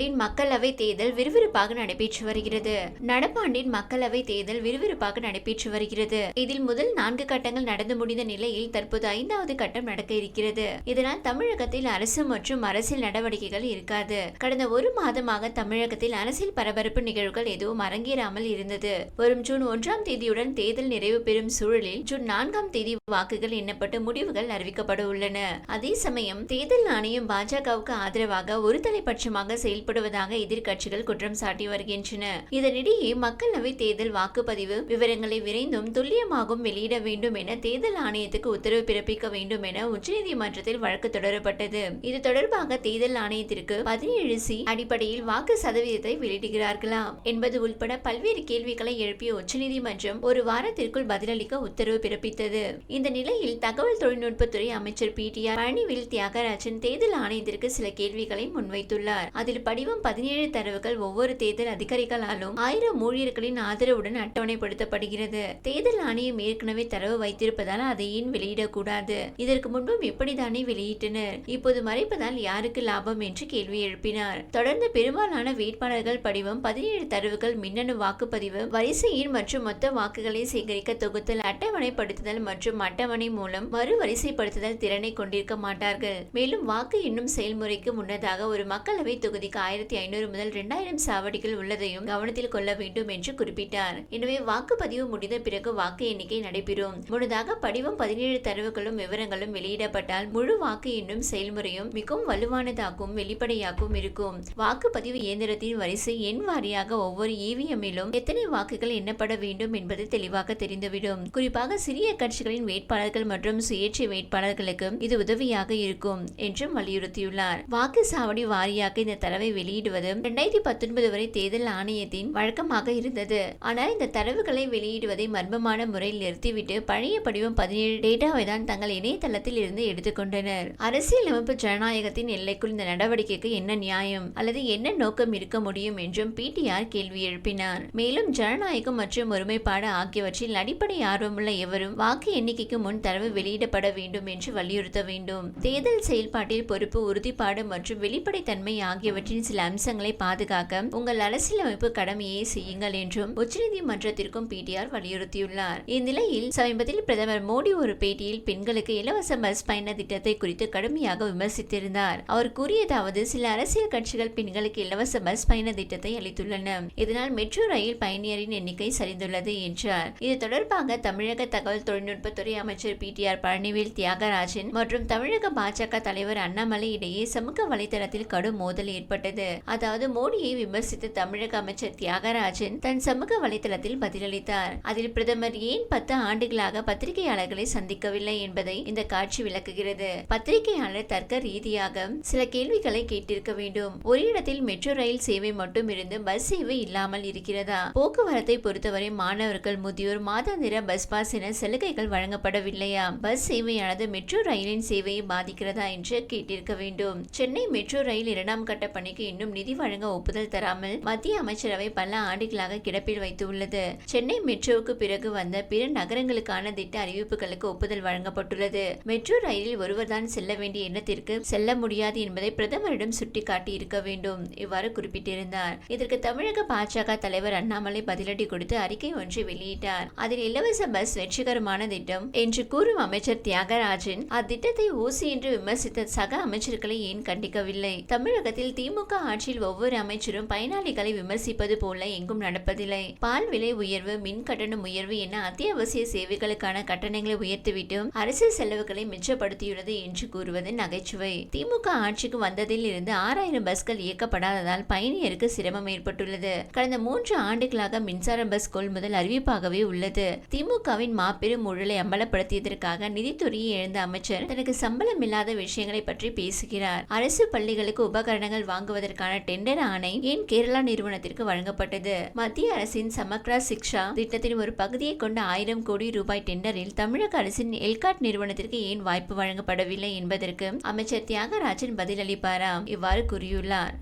நடப்பாண்டின் மக்களவை தேர்தல் விறுவிறுப்பாக நடைபெற்று வருகிறது. நடப்பாண்டின் மக்களவை தேர்தல் விறுவிறுப்பாக நடைபெற்று வருகிறது. இதில் முதல் நான்கு கட்டங்கள் நடந்து முடிந்த நிலையில் தற்போது ஐந்தாவது கட்டம் நடக்க இருக்கிறது. இதனால் தமிழகத்தில் அரசு மற்றும் அரசியல் நடவடிக்கைகள் இருக்காது. கடந்த ஒரு மாதமாக தமிழகத்தில் அரசியல் பரபரப்பு நிகழ்வுகள் எதுவும் அரங்கேறாமல் இருந்தது. வரும் ஜூன் ஒன்றாம் தேதியுடன் தேர்தல் நிறைவு பெறும் சூழலில் ஜூன் நான்காம் தேதி வாக்குகள் எண்ணப்பட்டு முடிவுகள் அறிவிக்கப்பட உள்ளன. அதே சமயம் தேர்தல் ஆணையம் பாஜகவுக்கு ஆதரவாக ஒரு தலைப்பட்சமாக செயல்படுவதாக எதிர்க்கட்சிகள் குற்றம் சாட்டி வருகின்றன. இதனிடையே மக்களவை தேர்தல் வாக்குப்பதிவு விவரங்களை விரைந்தும் துல்லியமாகவும் வெளியிட வேண்டும் என தேர்தல் ஆணையத்துக்கு உத்தரவு பிறப்பிக்க வேண்டும் என உச்சநீதிமன்றத்தில் வழக்கு தொடரப்பட்டது. இது தொடர்பாக தேர்தல் ஆணையத்திற்கு பதினேழு சி அடிப்படையில் வாக்கு சதவீதத்தை வெளியிடுகிறார்களாம் என்பது உள்பட பல்வேறு கேள்விகளை எழுப்பிய உச்சநீதிமன்றம் ஒரு வாரத்திற்குள் பதிலளிக்க உத்தரவு பிறப்பித்தது. இந்த நிலையில் தகவல் தொழில்நுட்பத்துறை அமைச்சர் P. T. R. Palanivel Thiagarajan தேர்தல் ஆணையத்திற்கு சில கேள்விகளை முன்வைத்துள்ளார். அதில் படி படிவம் பதினேழு தரவுகள் ஒவ்வொரு தேர்தல் அதிகாரிகளாலும் ஆயிரம் ஊழியர்களின் ஆதரவுடன் அட்டவணைப்படுத்தப்படுகிறது. தேர்தல் ஆணையம் ஏற்கனவே தரவு வைத்திருப்பதால் அதை ஏன் வெளியிடக்கூடாது. இதற்கு முன்பும் இப்படித்தானே வெளியிட்டனர். இப்போது மறைப்பதால் யாருக்கு லாபம் என்று கேள்வி எழுப்பினார். தொடர்ந்து பெரும்பாலான வேட்பாளர்கள் படிவம் பதினேழு தரவுகள் மின்னணு வாக்குப்பதிவு வரிசை எண் மற்றும் மொத்த வாக்குகளை சேகரிக்க தொகுத்தல் அட்டவணைப்படுத்துதல் மற்றும் அட்டவணை மூலம் மறு வரிசைப்படுத்துதல் திறனை கொண்டிருக்க மாட்டார்கள். மேலும் வாக்கு எண்ணும் செயல்முறைக்கு முன்னதாக ஒரு மக்களவை தொகுதிக்கு ஆயிரத்தி ஐநூறு முதல் இரண்டாயிரம் சாவடிகள் உள்ளதையும் கவனத்தில் கொள்ள வேண்டும் என்று குறிப்பிட்டார். எனவே வாக்குப்பதிவு முடிந்த பிறகு வாக்கு எண்ணிக்கை நடைபெறும். முன்னதாக படிவம் பதினேழு தரவுகளும் விவரங்களும் வெளியிடப்பட்டால் முழு வாக்கு எண்ணும் செயல்முறையும் மிகவும் வலுவானதாகவும் வெளிப்படையாகவும் இருக்கும். வாக்குப்பதிவு இயந்திரத்தின் வரிசை எண் வாரியாக ஒவ்வொரு இவிஎம்மிலும் எத்தனை வாக்குகள் எண்ணப்பட வேண்டும் என்பது தெளிவாக தெரிந்துவிடும். குறிப்பாக சிறிய கட்சிகளின் வேட்பாளர்கள் மற்றும் சுயேட்சை வேட்பாளர்களுக்கு இது உதவியாக இருக்கும் என்றும் வலியுறுத்தியுள்ளார். வாக்கு சாவடி வாரியாக இந்த தரவை வெளியிடுவது இரண்டாயிரத்தி பத்தொன்பது வரை தேர்தல் ஆணையத்தின் வழக்கமாக இருந்தது. ஆனால் இந்த தரவுகளை வெளியிடுவதை மர்மமான முறையில் நிறுத்திவிட்டு பழைய படிவம் பதினேழு டேட்டாவை தான் தங்கள் இணையதளத்தில் இருந்து எடுத்துக்கொண்டனர் அரசியலமைப்பு ஜனநாயகத்தின் எல்லைக்குள் இந்த நடவடிக்கைக்கு என்ன நியாயம்? அல்லது என்ன நோக்கம் இருக்க முடியும் என்றும் பிடிஆர் கேள்வி எழுப்பினார். மேலும் ஜனநாயகம் மற்றும் ஒருமைப்பாடு ஆகியவற்றில் அடிப்படை ஆர்வமுள்ள எவரும் வாக்கு எண்ணிக்கைக்கு முன் தரவு வெளியிடப்பட வேண்டும் என்று வலியுறுத்த வேண்டும். தேர்தல் செயல்பாட்டில் பொறுப்பு உறுதிப்பாடு மற்றும் வெளிப்படைத்தன்மை ஆகியவற்றின் சில அம்சங்களை பாதுகாக்க உங்கள் அரசியலமைப்பு கடமையை செய்யுங்கள் என்றும் உச்சநீதிமன்றத்திற்கும் பிடிஆர் வலியுறுத்தியுள்ளார். இந்நிலையில் சமீபத்தில் பிரதமர் மோடி ஒரு பேட்டியில் பெண்களுக்கு இலவச பஸ் பயண திட்டத்தை குறித்து கடுமையாக விமர்சித்திருந்தார். அவர் கூறியதாவது சில அரசியல் கட்சிகள் பெண்களுக்கு இலவச பஸ் பயண திட்டத்தை அளித்துள்ளன. இதனால் மெட்ரோ ரயில் பயணியரின் எண்ணிக்கை சரிந்துள்ளது என்றார். இது தொடர்பாக தமிழக தகவல் தொழில்நுட்பத்துறை அமைச்சர் P T R Palanivel Thiagarajan மற்றும் தமிழக பாஜக தலைவர் அண்ணாமலை இடையே சமூக வலைதளத்தில் கடும் மோதல் ஏற்பட்டது அதாவது மோடியை விமர்சித்த தமிழக அமைச்சர் தியாகராஜன் தன் சமூக வலைதளத்தில் பதிலளித்தார். அதில் பிரதமர் ஏன் பத்து ஆண்டுகளாக பத்திரிகையாளர்களை சந்திக்கவில்லை என்பதை இந்த காட்சி விளக்குகிறது. பத்திரிகையாளர் தர்க்க ரீதியாக சில கேள்விகளை கேட்டிருக்க வேண்டும். ஒரு இடத்தில் மெட்ரோ ரயில் சேவை மட்டும் இருந்து பஸ் சேவை இல்லாமல் இருக்கிறதா? போக்குவரத்தை பொறுத்தவரை மாணவர்கள் முதியோர் மாதாந்திர பஸ் பாஸ் என சலுகைகள் வழங்கப்படவில்லையா? பஸ் சேவையானது மெட்ரோ ரயிலின் சேவையை பாதிக்கிறதா என்று கேட்டிருக்க வேண்டும். சென்னை மெட்ரோ ரயில் இரண்டாம் கட்ட பணிக்கு இன்னும் நிதி வழங்க ஒப்புதல் தராமல் மத்திய அமைச்சரவை பல ஆண்டுகளாக கிடப்பில் வைத்துள்ளது. சென்னை மெட்ரோவுக்கு பிறகு வந்த பிற நகரங்களுக்கான திட்ட அறிவிப்புகளுக்கு ஒப்புதல் வழங்கப்பட்டுள்ளது. மெட்ரோ ரயிலில் ஒருவர்தான் செல்ல வேண்டிய எண்ணத்திற்கு செல்ல முடியாது என்பதை பிரதமரிடம் சுட்டிக்காட்டி இருக்க வேண்டும் இவ்வாறு குறிப்பிட்டிருந்தார். இதற்கு தமிழக பாஜக தலைவர் அண்ணாமலை பதிலடி கொடுத்து அறிக்கை ஒன்றை வெளியிட்டார். அதில் இலவச பஸ் வெற்றிகரமான திட்டம் என்று கூறும் அமைச்சர் தியாகராஜன் அத்திட்டத்தை ஊசி என்று விமர்சித்த சக அமைச்சர்களை ஏன் கண்டிக்கவில்லை? தமிழகத்தில் திமுக திமுக ஆட்சியில் ஒவ்வொரு அமைச்சரும் பயனாளிகளை விமர்சிப்பது போல எங்கும் நடப்பதில்லை. பால் விலை உயர்வு மின் கட்டணம் உயர்வு என அத்தியாவசிய சேவைகளுக்கான கட்டணங்களை உயர்த்திவிட்டு அரசியல் செலவுகளை மிச்சப்படுத்தியுள்ளது என்று கூறுவது நகைச்சுவை. திமுக ஆட்சிக்கு வந்ததில் இருந்து ஆறாயிரம் பஸ்கள் இயக்கப்படாததால் பயணியருக்கு சிரமம் ஏற்பட்டுள்ளது. கடந்த மூன்று ஆண்டுகளாக மின்சார பஸ் கொள்முதல் அறிவிப்பாகவே உள்ளது. திமுகவின் மாபெரும் ஊழலை அம்பலப்படுத்தியதற்காக நிதித்துறையை எழுந்த அமைச்சர் தனக்கு சம்பளம் இல்லாத விஷயங்களை பற்றி பேசுகிறார். அரசு பள்ளிகளுக்கு உபகரணங்கள் வாங்குவது வழங்குவதற்கான டெண்டர் ஆணை ஏன் கேரளா நிறுவனத்திற்கு வழங்கப்பட்டது? மத்திய அரசின் சமக்ரா சிக்ஷா திட்டத்தின் ஒரு பகுதியை கொண்ட ஆயிரம் கோடி ரூபாய் டெண்டரில் தமிழக அரசின் எல்காட் நிறுவனத்திற்கு ஏன் வாய்ப்பு வழங்கப்படவில்லை என்பதற்கு அமைச்சர் தியாகராஜன் பதிலளிப்பாரா இவ்வாறு கூறியுள்ளார்.